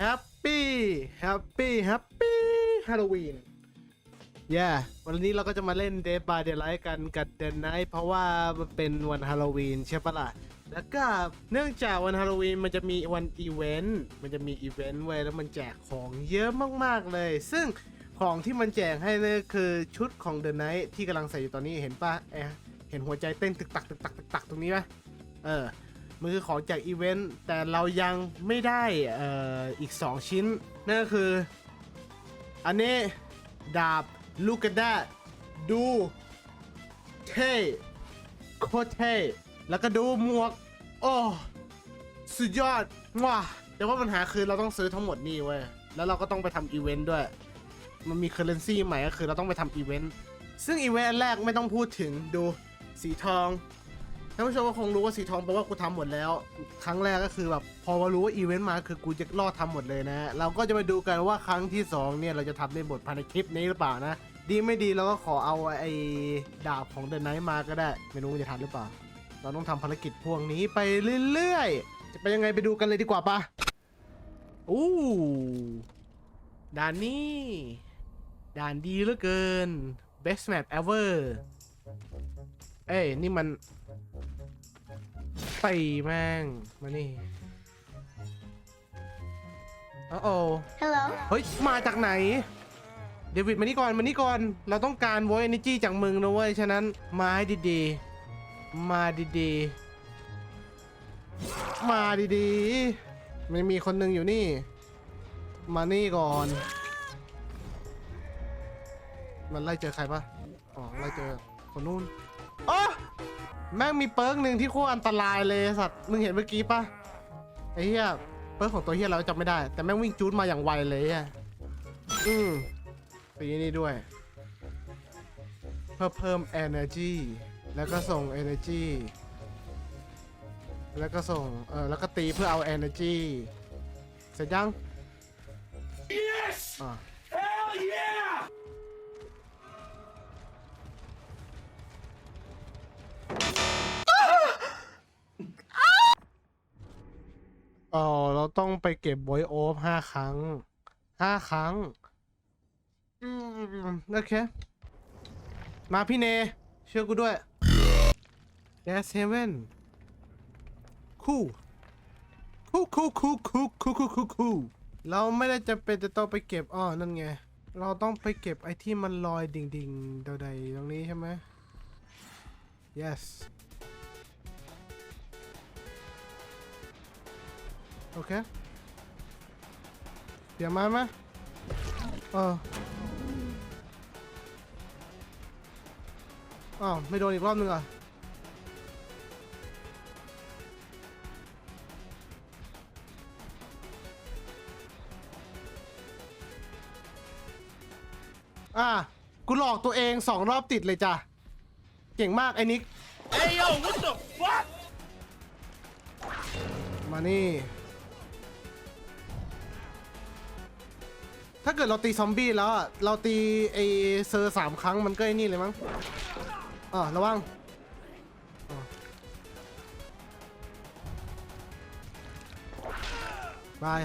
แฮปปี้แฮปปี้แฮปปี้ฮาโลวีนย่วันนี้เราก็จะมาเล่น Dead by Daylight กันกับ The Night เพราะว่ามันเป็นวันฮาโลวีนใช่ปะล่ะ แล้วก็เนื่องจากวันฮาโลวีนมันจะมีวันอีเวนต์มันจะมีอีเวนต์ไว้แล้วมันแจกของเยอะมากๆเลย ซึ่งของที่มันแจกให้เนี่ยคือชุดของ The Night ที่กำลังใส่อยู่ตอนนี้เห็นปะเอะเห็นหัวใจเต้นตึกตักตึกตักตึกตักตรงนี้ปะเออ มันคือของจากอีเวนต์แต่เรายังไม่ได้เอ่ออีก 2 ชิ้น นั่นก็คือ อันนี้ดาบลูกกระดาดูเท่โคตรเท่แล้วก็ดูหมวก โอ้สุดยอดว้าแต่ว่าปัญหาคือเราต้องซื้อทั้งหมดนี่เว้ย แล้วเราก็ต้องไปทำอีเวนต์ด้วย มันมีเคอร์เรนซีใหม่ก็คือเราต้องไปทำอีเวนต์ ซึ่งอีเวนต์แรกไม่ต้องพูดถึงดูสีทอง ท่านผู้ชมก็คงรู้ว่าสีทองแปลว่ากูทำหมดแล้ว ครั้งแรกก็คือแบบพอมารู้ว่าอีเวนต์มาคือกูจะรอดทำหมดเลยนะเราก็จะมาดูกันว่าครั้งที่สองเนี่ย เราจะทำในบทภายในคลิปนี้หรือเปล่านะ ดีไม่ดีเราก็ขอเอาไอ้ดาบของเดนไนท์มาก็ได้ ไม่รู้มันจะทันหรือเปล่า เราต้องทำภารกิจพวกนี้ไปเรื่อยๆ จะไปยังไงไปดูกันเลยดีกว่าปะอู้ด่านนี้ด่านดีเหลือเกิน best map ever เอ้ยนี่มัน ตีแม่ง มานี่อ้าวโอ้ Hello. เฮ้ย มาจากไหน เดวิดมานี่ก่อน มานี่ก่อน เราต้องการโว e เอเนจีจากมึงนะเว้ย ฉะนั้น มาให้ดีๆ มาดีๆ มาดีๆ มันมีคนหนึ่งอยู่นี่ มานี่ก่อน มันไล่เจอใครปะอ๋อ ไล่เจอคนนู้นอ๋อ แม่งมีเปิร์กหนึ่งที่โคตรอันตรายเลยสัตว์มึงเห็นเมื่อกี้ปะไอ้เหี้ยเปิร์กของตัวเหี้ยเราจำไม่ได้ แต่แม่งวิ่งจูดมาอย่างไวเลยอะอืมปีนี้ด้วย เพื่อเพิ่ม energy แล้วก็ส่ง energy แล้วก็ส่ง เออแล้วก็ตีเพื่อเอา energy เสร็จยัง Yes! อ่า อ๋อเราต้องไปเก็บ voice off ห้าครั้งห้าครั้ง อืมโอเค มาพี่เน เชื่อกูด้วย Gas Heaven คู่คู่คู่คู่คู่คู่คู่คู่คู่เราไม่ได้จะเป็นจะต้องไปเก็บอ้อนั่นไง เราต้องไปเก็บไอ้ที่มันลอยดิ่งๆเดาใดตรงนี้ใช่ไหม yes โอเคเดี๋ยวมาไหมเอออ้าวไม่โดนอีกรอบนึงอะอะกูหลอกตัวเองสองรอบติดเลยจ้ะ เก่งมากไอ้นิก Hey yo, what the fuck? มานี่ ถ้าเกิดเราตีซอมบี้แล้วอะเราตีไอเซอร์สามครั้งมันก็ไอ้นี่เลยมั้งอ่าระวังอะบาย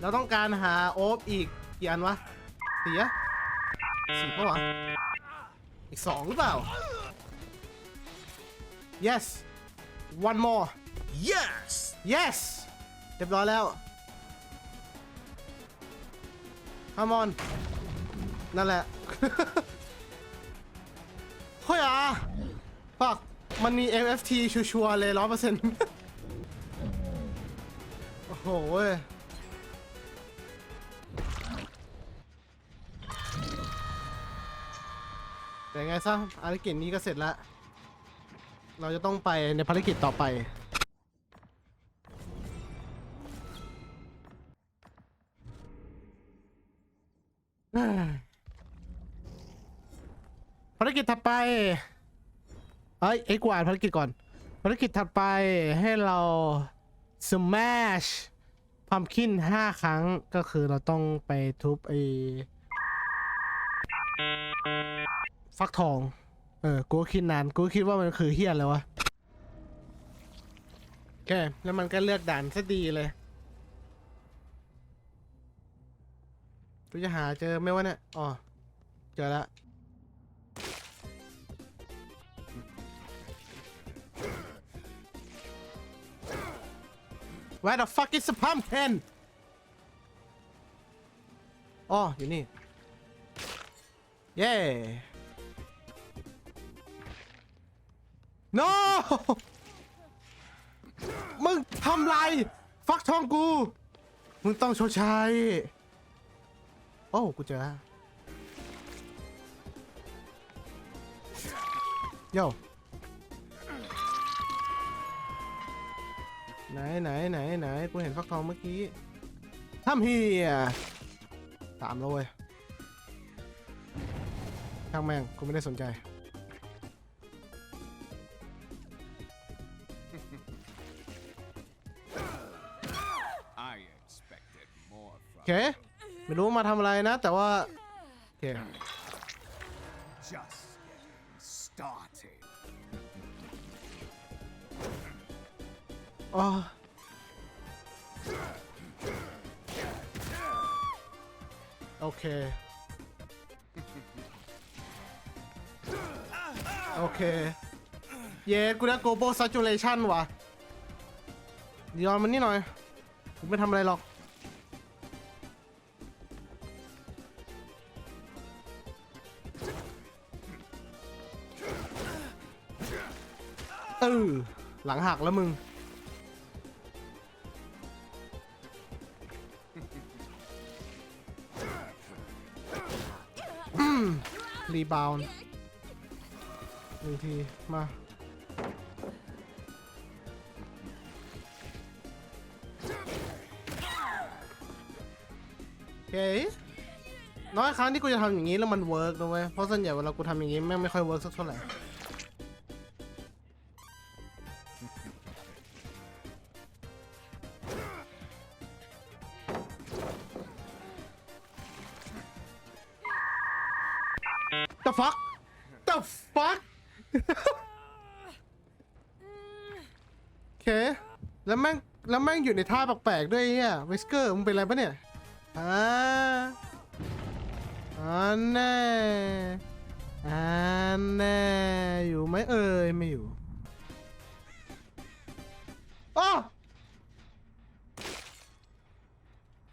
เราต้องการหาโอ๊บอีกกี่อันวะสี่อะสี่ปะวะ อีกสองหรือเปล่า yes one more Yes! yes เรียบร้อยแล้ว come on นั่นแหละ เฮ้ยอะปักมันมี MFT ชัวร์เลยร้อยเปอร์เซ็นต์โอ้โหเว้ยแต่ไงซะภารกิจนี้ก็เสร็จแล้ว เราจะต้องไปในภารกิจต่อไป ภารกิจถัดไป เอ้ยเอ้กูอ่านภารกิจก่อน ภารกิจถัดไปให้เรา smash พัมคินห้าครั้งก็คือเราต้องไปทุบไอ้ฟักทอง เออ กูคิดนาน กูคิดว่ามันคือเฮียอะไรวะแค่แล้วมันก็เลือกด่านซะดีเลย กูจะหาเจอไหมวะเนี่ย อ๋อ เจอละ Where the fuck is the pumpkin อ๋ออยู่นี่ เย้ no มึงทำไร ฟักทองกู มึงต้องชดใช้ โอ้ กูเจอแล้วโย ไหนไหนไหนไหนกูเห็นฟักทองเมื่อกี้ทำเฮียสามแล้วเว้ยช่างแม่งกูไม่ได้สนใจ I expected more โอ from เค ไม่รู้มาทำอะไรนะ แต่ว่า โอเค just getting started. อ๋อโอเค โอเค เย้กูได้ global saturation ว่ะยวมันนี่หน่อยกูไม่ทำอะไรหรอก เออหลังหักแล้วมึง รีบาวน์หนึ่งที มา โอเค น้อยครั้งที่กูจะทำอย่างนี้แล้วมันเวิร์กนะเว้ยเพราะส่วนใหญ่เวลากูทำอย่างนี้แม่งไม่ค่อยเวิร์กสักเท่าไหร่ งอยู่ในท่าแปลกๆด้วยเนี่ยวิสเกอร์มึงเป็นอะไรปะเนี่ยอ่าอันแน่อันแน่อยู่ไหมเอ่ยไม่อยู่อ้อ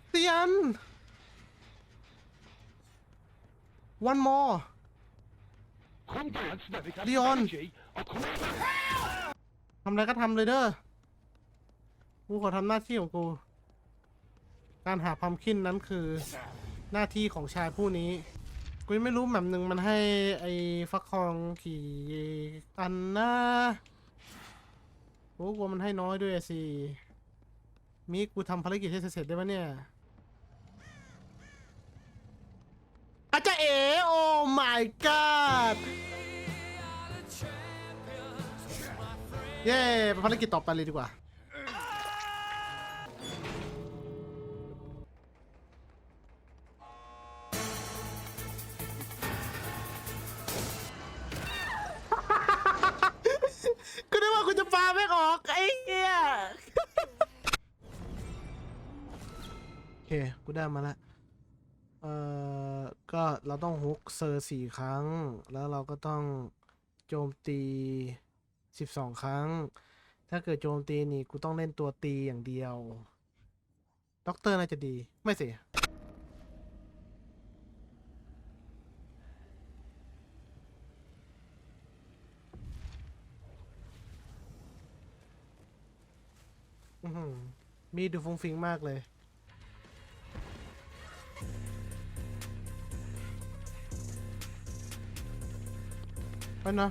เตียน one more Leon ทำอะไรก็ทำเลยเด้อ กูขอทำหน้าที่ของกู การหาพัมคินนั้นคือ หน้าที่ของชายผู้นี้ กูยังไม่รู้แบบหนึ่งมันให้ไอ้ฟักทองกี่อันนะโอ้กลัวมันให้น้อยด้วยสิมีกูทำภารกิจให้เสร็จได้ปะเนี่ยอาจารย์เอ๋โอ้ my god เย้ไปภารกิจต่อไปเลยดีกว่า กูได้มาแล้วเอ่อ ก็เราต้องฮุกเซอร์สี่ครั้ง แล้วเราก็ต้องโจมตีสิบสองครั้ง ถ้าเกิดโจมตีนี่กูต้องเล่นตัวตีอย่างเดียว ด็อกเตอร์น่าจะดี ไม่สิอือหือมีดูฟุ้งฟิงมากเลย ไปนะ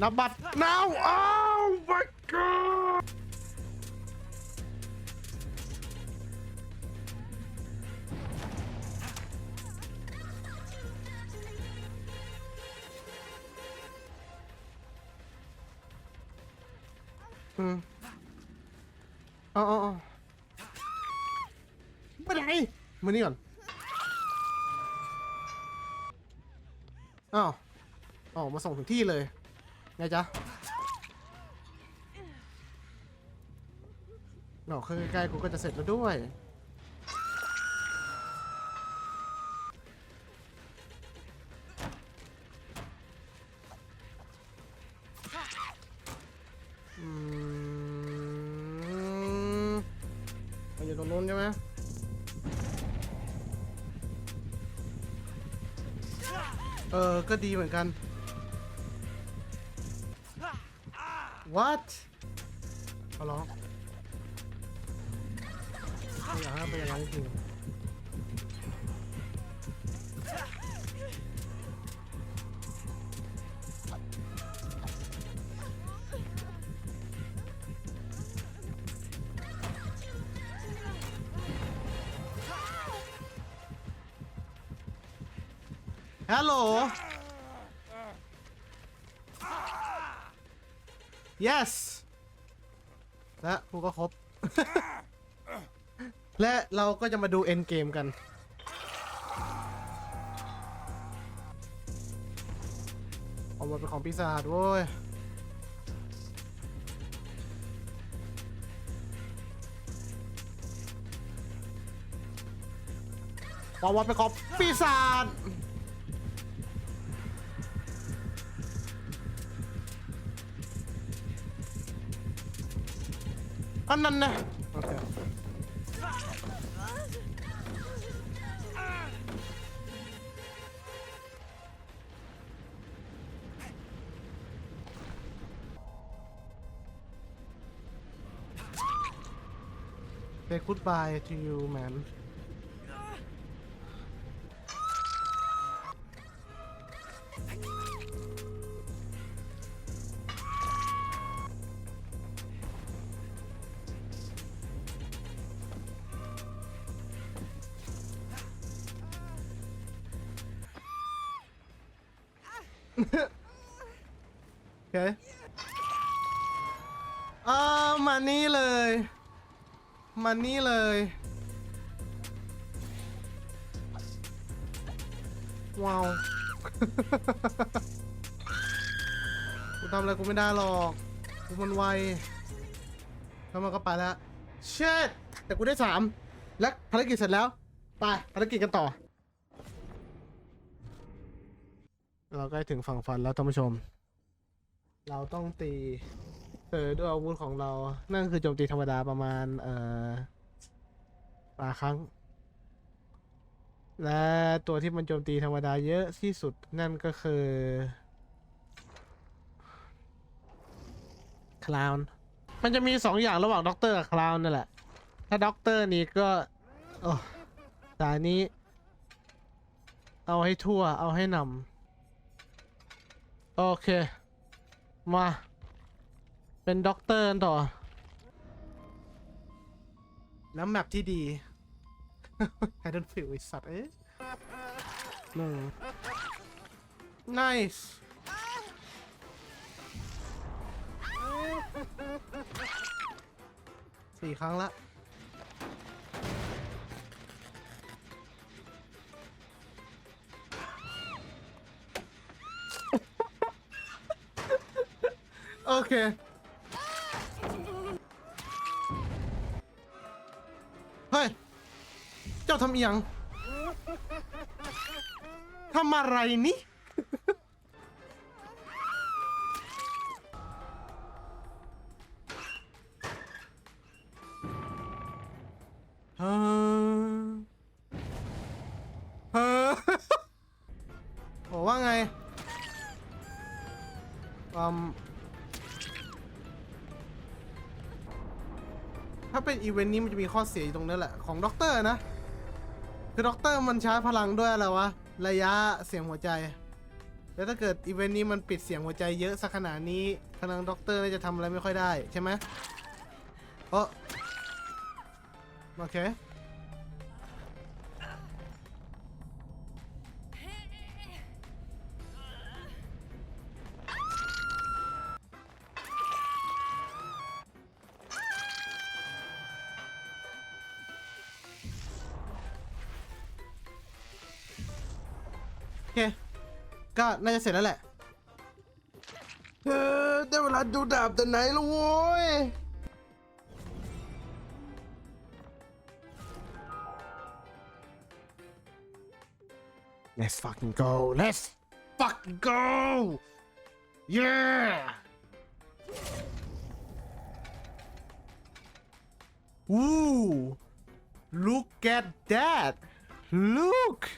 นับบัตร now oh my god อืมเอ๋อาเอาไปไหนมานี่ก่อนอ้าวอ๋อมาส่งถึงที่เลย ไงจ๊ะหนอเครื่อใกล้ๆกูก็จะเสร็จแล้วด้วย ก็ดีเหมือนกัน what เอาล้อไม่อยากให้เป็นอย่างนั้นจริงฮัลโหล yes และกูก็ครบ และเราก็จะมาดู end game กันออกมาเป็นของปีศาจโว้ยออกมาเป็นของปีศาจ อันนั้นนะโอเคเ Say goodbye to you man โอเคอ่ามานี่เลย มานี่เลย ว้าว กูทำอะไรกูไม่ได้หรอก กูมันไว แล้วมันก็ไปแล้ว เชิดแต่กูได้สามและภารกิจเสร็จแล้ว ไปภารกิจกันต่อ เราใกล้ถึงฝั่งฝันแล้วท่านผู้ชม เราต้องตีเออด้วยอาวุธของเรา นั่นคือโจมตีธรรมดาประมาณ เอ่อปาครั้ง และตัวที่มันโจมตีธรรมดาเยอะที่สุดนั่นก็คือคลาวน์มันจะมีสองอย่างระหว่างด็อกเตอร์กับคลาวน์นั่นแหละ ถ้าด็อกเตอร์นี่ก็โอ้สายนี้ เอาให้ทั่ว เอาให้นำ โอเค มา เป็นด็อกเตอร์กันต่อ แล้วแมปที่ดี I don't feel ไอสัตว์ เอ๊ะหนึ่ง nice สี่ครั้งละ เค เฮ้ย เจ้าทำเอียงทำอะไรนี่ เฮ้อเฮ้อโอ้ว่าไงอืม ถ้าเป็นอีเวนต์นี้มันจะมีข้อเสียอยู่ตรงนั้นแหละ ของด็อกเตอร์นะ คือด็อกเตอร์มันชาร์จพลังด้วยอะไรวะ ระยะเสียงหัวใจ แล้วถ้าเกิดอีเวนต์นี้มันปิดเสียงหัวใจเยอะสักขนาดนี้พลังด็อกเตอร์น่าจะทำอะไรไม่ค่อยได้ใช่ไหมเออโอเค ก็น่าจะเสร็จแล้วแหละเออได้เวลาดูดาบแต่ไหนแล้วโว้ย Let's fucking go. Let's fucking go. Yeah. Ooh. Look at that. Look.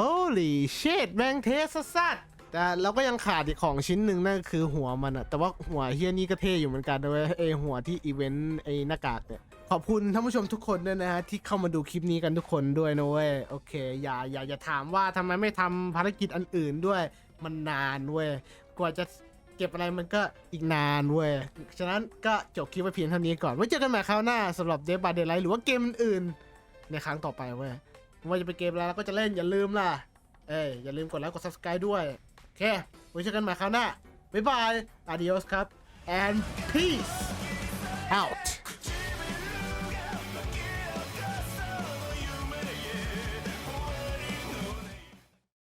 Holy shit แม่งเทสสัสแต่เราก็ยังขาดอีกของชิ้นหนึ่งนั่นคือหัวมันอะแต่ว่าหัวเฮียนี่ก็เท่อยู่เหมือนกันนะเว้ยไอหัวที่อีเวนต์ไอหน้ากากเนี่ยขอบคุณท่านผู้ชมทุกคนด้วยนะฮะที่เข้ามาดูคลิปนี้กันทุกคนด้วยนะเว้ยโอเค อย่าอย่าอย่าถามว่าทำไมไม่ทำภารกิจอันอื่นด้วย มันนานเว้ยกว่าจะเก็บอะไรมันก็อีกนานเว้ยฉะนั้นก็จบคลิปไว้เพียงเท่านี้ก่อนไว้เจอกันใหม่คราวหน้าสำหรับเด d บ y เด y ไลท์หรือว่าเกมอื่นในครั้งต่อไปเว้ย ไม่ว่าจะเป็นเกมอะไรเราก็จะเล่นอย่าลืมล่ะ เอ้ยอย่าลืมกดไลค์กด subscribe ด้วย โอเค ไว้เจอกันใหม่คราวหน้า บ๊ายบาย adios ครับ and peace out